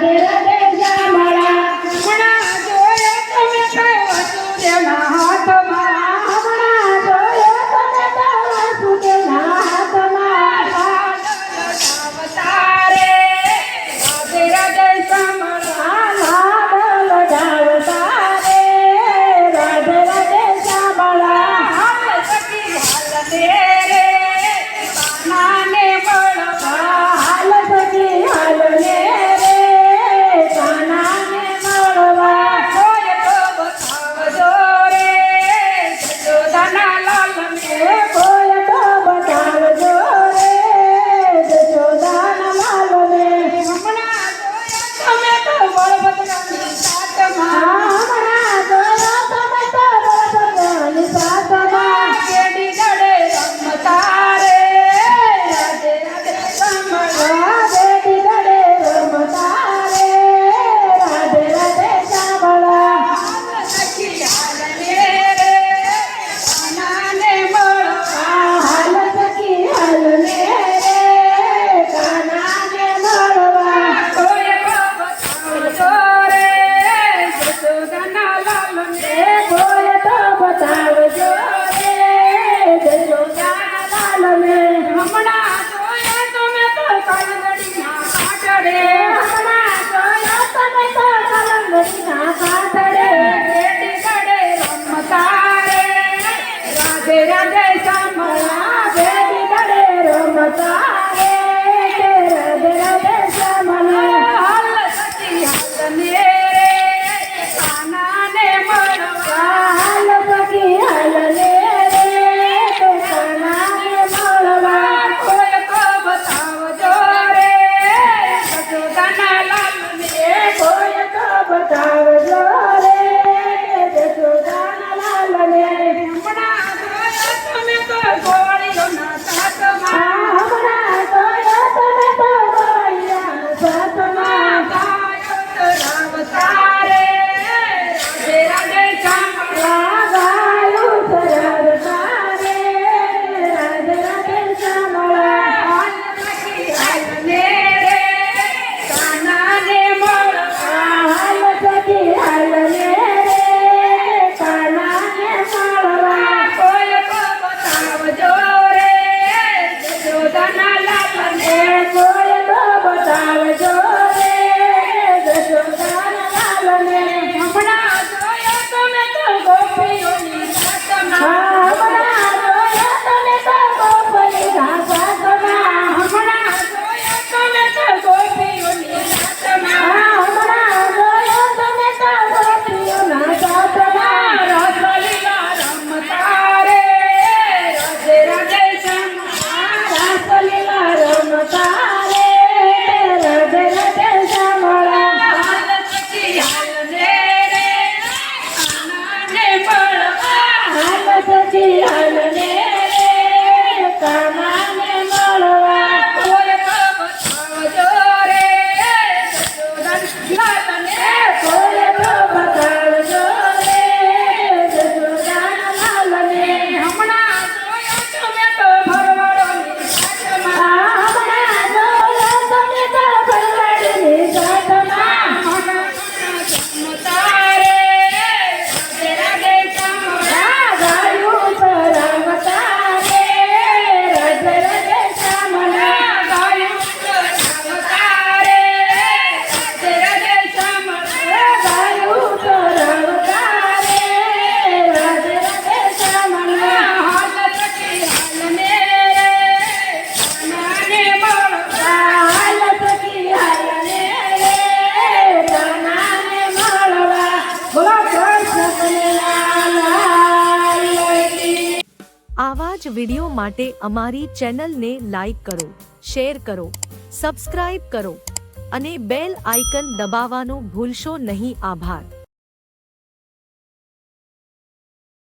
verdadera આવા જ video માટે અમારી ચેનલને લાઈક કરો, શેર કરો, સબસ્ક્રાઇબ કરો અને બેલ આઇકન દબાવવાનો ભૂલશો નહીં. આભાર.